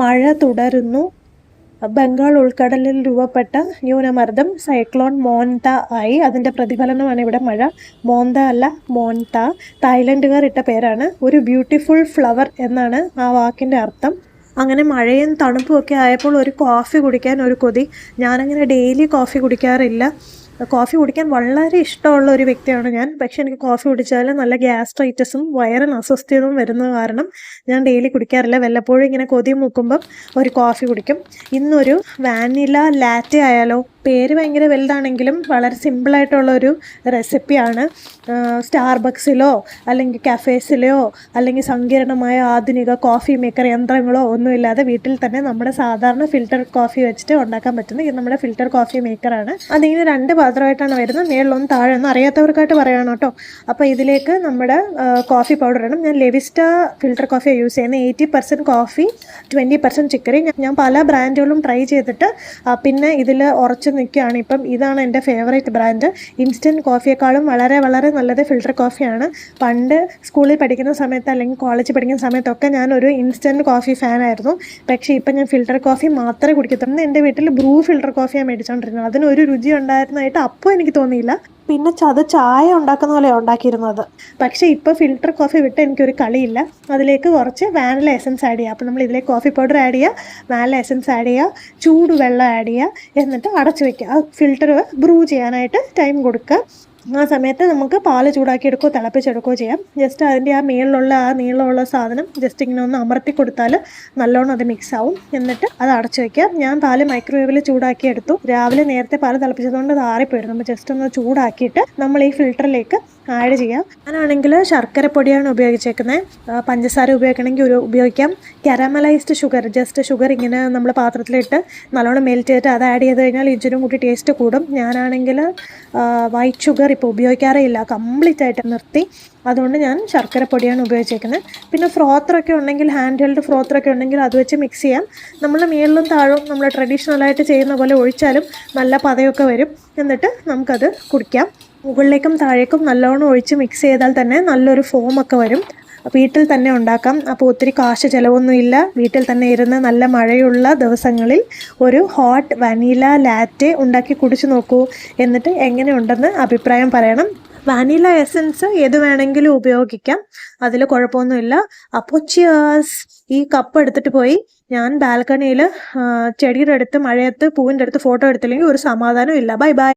മഴ തുടരുന്നു. ബംഗാൾ ഉൾക്കടലിൽ രൂപപ്പെട്ട ന്യൂനമർദ്ദം സൈക്ലോൺ മോൻത ആയി. അതിന്റെ പ്രതിഫലനമാണ് ഇവിടെ മഴ. മോന്ത അല്ല മോൻത തായ്ലൻഡുകാർ ഇട്ട പേരാണ്. ഒരു ബ്യൂട്ടിഫുൾ ഫ്ലവർ എന്നാണ് ആ വാക്കിന്റെ അർത്ഥം. അങ്ങനെ മഴയും തണുപ്പും ഒക്കെ ആയപ്പോൾ ഒരു കോഫി കുടിക്കാൻ ഒരു കൊതി. ഞാനങ്ങനെ ഡെയിലി കോഫി കുടിക്കാറില്ല. കോഫി കുടിക്കാൻ വളരെ ഇഷ്ടമുള്ള ഒരു വ്യക്തിയാണ് ഞാൻ. പക്ഷെ എനിക്ക് കോഫി കുടിച്ചാൽ നല്ല ഗ്യാസ്ട്രൈറ്റസും വയറിന് അസ്വസ്ഥതയും വരുന്നത് കാരണം ഞാൻ ഡെയിലി കുടിക്കാറില്ല. വല്ലപ്പോഴും ഇങ്ങനെ കൊതി മൂക്കുമ്പം ഒരു കോഫി കുടിക്കും. ഇന്നൊരു വാനില ലാറ്റെ ആയാലോ പേര് ഭയങ്കര വലുതാണെങ്കിലും വളരെ സിമ്പിളായിട്ടുള്ളൊരു റെസിപ്പിയാണ്. സ്റ്റാർബക്സിലോ അല്ലെങ്കിൽ കഫേസിലോ അല്ലെങ്കിൽ സങ്കീർണമായ ആധുനിക കോഫി മേക്കർ യന്ത്രങ്ങളോ ഒന്നുമില്ലാതെ വീട്ടിൽ തന്നെ നമ്മുടെ സാധാരണ ഫിൽറ്റർ കോഫി വെച്ചിട്ട് ഉണ്ടാക്കാൻ പറ്റുന്ന ഇത് നമ്മുടെ ഫിൽറ്റർ കോഫി മേക്കറാണ് അതിങ്ങനെ രണ്ട് പാത്രമായിട്ടാണ് വരുന്നത്. മേളിലൊന്നും താഴെ ഒന്നും അറിയാത്തവർക്കായിട്ട് പറയണം കേട്ടോ. അപ്പോൾ ഇതിലേക്ക് നമ്മുടെ കോഫി പൗഡർ ഇടണം. ഞാൻ ലെവിസ്റ്റ ഫിൽറ്റർ കോഫിയാണ് യൂസ് ചെയ്യുന്നത് eighty percent coffee twenty percent chicory ഞാൻ പല ബ്രാൻഡുകളും ട്രൈ ചെയ്തിട്ട് പിന്നെ ഇതിൽ ഉറച്ചു നിൽക്കുകയാണ്. ഇപ്പം ഇതാണ് എന്റെ ഫേവറേറ്റ് ബ്രാൻഡ് ഇൻസ്റ്റന്റ് കോഫിയേക്കാളും വളരെ വളരെ നല്ലത് ഫിൽറ്റർ കോഫിയാണ് പണ്ട് സ്കൂളിൽ പഠിക്കുന്ന സമയത്ത് അല്ലെങ്കിൽ കോളേജിൽ പഠിക്കുന്ന സമയത്തൊക്കെ ഞാനൊരു ഇൻസ്റ്റന്റ് കോഫി ഫാനായിരുന്നു പക്ഷേ ഇപ്പം ഞാൻ ഫിൽറ്റർ കോഫി മാത്രമേ കുടിക്കത്തുള്ളൂ. എന്റെ വീട്ടിൽ ബ്രൂ ഫിൽറ്റർ കോഫിയാണ് മേടിച്ചുകൊണ്ടിരുന്നത് അതിനൊരു രുചി ഉണ്ടായിരുന്നതായിട്ട് അപ്പോൾ എനിക്ക് തോന്നിയില്ല. പിന്നെ അത് ചായ ഉണ്ടാക്കുന്ന പോലെ ഉണ്ടാക്കിയിരുന്നത്. പക്ഷേ ഇപ്പോൾ ഫിൽറ്റർ കോഫി വിട്ട് എനിക്കൊരു കളിയില്ല. അതിലേക്ക് കുറച്ച് വാനില എസൻസ് ആഡ് ചെയ്യുക അപ്പോൾ നമ്മൾ ഇതിലേക്ക് കോഫി പൗഡർ ആഡ് ചെയ്യുക വാനില എസൻസ് ആഡ് ചെയ്യുക ചൂട് വെള്ളം ആഡ് ചെയ്യുക എന്നിട്ട് അടച്ചു വയ്ക്കുക ആ ഫിൽറ്റർ ബ്രൂ ചെയ്യാനായിട്ട് ടൈം കൊടുക്കുക. ആ സമയത്ത് നമുക്ക് പാൽ ചൂടാക്കി എടുക്കുകയോ തിളപ്പിച്ചെടുക്കുകയോ ചെയ്യാം. ജസ്റ്റ് അതിന്റെ ആ മേളിലുള്ള ആ നീളമുള്ള സാധനം ജസ്റ്റ് ഇങ്ങനെ ഒന്ന് അമർത്തി കൊടുത്താൽ നല്ലോണം അത് മിക്സ് ആവും. എന്നിട്ട് അത് അടച്ചു വയ്ക്കാം ഞാൻ പാൽ മൈക്രോവേവിൽ ചൂടാക്കി എടുത്തു രാവിലെ നേരത്തെ പാൽ തിളപ്പിച്ചതുകൊണ്ട് അത് ആറിപ്പോയിരുന്നു. അപ്പോൾ ജസ്റ്റ് ഒന്ന് ചൂടാക്കിയിട്ട് നമ്മൾ ഈ ഫിൽറ്ററിലേക്ക് ആഡ് ചെയ്യാം. ഞാനാണെങ്കിൽ ശർക്കര പൊടിയാണ് ഉപയോഗിച്ചേക്കുന്നത് പഞ്ചസാര ഉപയോഗിക്കണമെങ്കിൽ ഒരു ഉപയോഗിക്കാം. കാരമലൈസ്ഡ് ഷുഗർ ജസ്റ്റ് ഷുഗർ ഇങ്ങനെ നമ്മൾ പാത്രത്തിലിട്ട് നല്ലോണം മെൽറ്റ് ചെയ്തിട്ട് അത് ആഡ് ചെയ്ത് കഴിഞ്ഞാൽ ഇച്ചിരി കൂടി ടേസ്റ്റ് കൂടും. ഞാനാണെങ്കിൽ വൈറ്റ് ഷുഗർ ഇപ്പോൾ ഉപയോഗിക്കാറേ ഇല്ല. കംപ്ലീറ്റ് ആയിട്ട് നിർത്തി. അതുകൊണ്ട് ഞാൻ ശർക്കര പൊടിയാണ് ഉപയോഗിച്ചേക്കുന്നത് പിന്നെ ഫ്രോത്തറൊക്കെ ഉണ്ടെങ്കിൽ ഹാൻഡ് ഹെൽഡ് ഫ്രോത്തറൊക്കെ ഉണ്ടെങ്കിൽ അത് വെച്ച് മിക്സ് ചെയ്യാം. നമ്മൾ മേളിലും താഴും നമ്മൾ ട്രഡീഷണലായിട്ട് ചെയ്യുന്ന പോലെ ഒഴിച്ചാലും നല്ല പതയൊക്കെ വരും. എന്നിട്ട് നമുക്കത് കുടിക്കാം. മുകളിലേക്കും താഴേക്കും നല്ലോണം ഒഴിച്ച് മിക്സ് ചെയ്താൽ തന്നെ നല്ലൊരു ഫോമൊക്കെ വരും. വീട്ടിൽ തന്നെ ഉണ്ടാക്കാം. അപ്പോൾ ഒത്തിരി കാശ് ചിലവൊന്നുമില്ല വീട്ടിൽ തന്നെ ഇരുന്ന് നല്ല മഴയുള്ള ദിവസങ്ങളിൽ ഒരു ഹോട്ട് വനീല ലാറ്റെ ഉണ്ടാക്കി കുടിച്ചു നോക്കൂ. എന്നിട്ട് എങ്ങനെയുണ്ടെന്ന് അഭിപ്രായം പറയണം. വാനില എസൻസ് ഏത് വേണമെങ്കിലും ഉപയോഗിക്കാം. അതിൽ കുഴപ്പമൊന്നുമില്ല. അപ്പോൾ ചിയേഴ്സ് ഈ കപ്പ് എടുത്തിട്ട് പോയി. ഞാൻ ബാൽക്കണിയിൽ ചെടിയുടെ അടുത്ത് മഴയത്ത് പൂവിന്റെ അടുത്ത് ഫോട്ടോ എടുത്തില്ലെങ്കിൽ ഒരു സമാധാനം ഇല്ല. Bye bye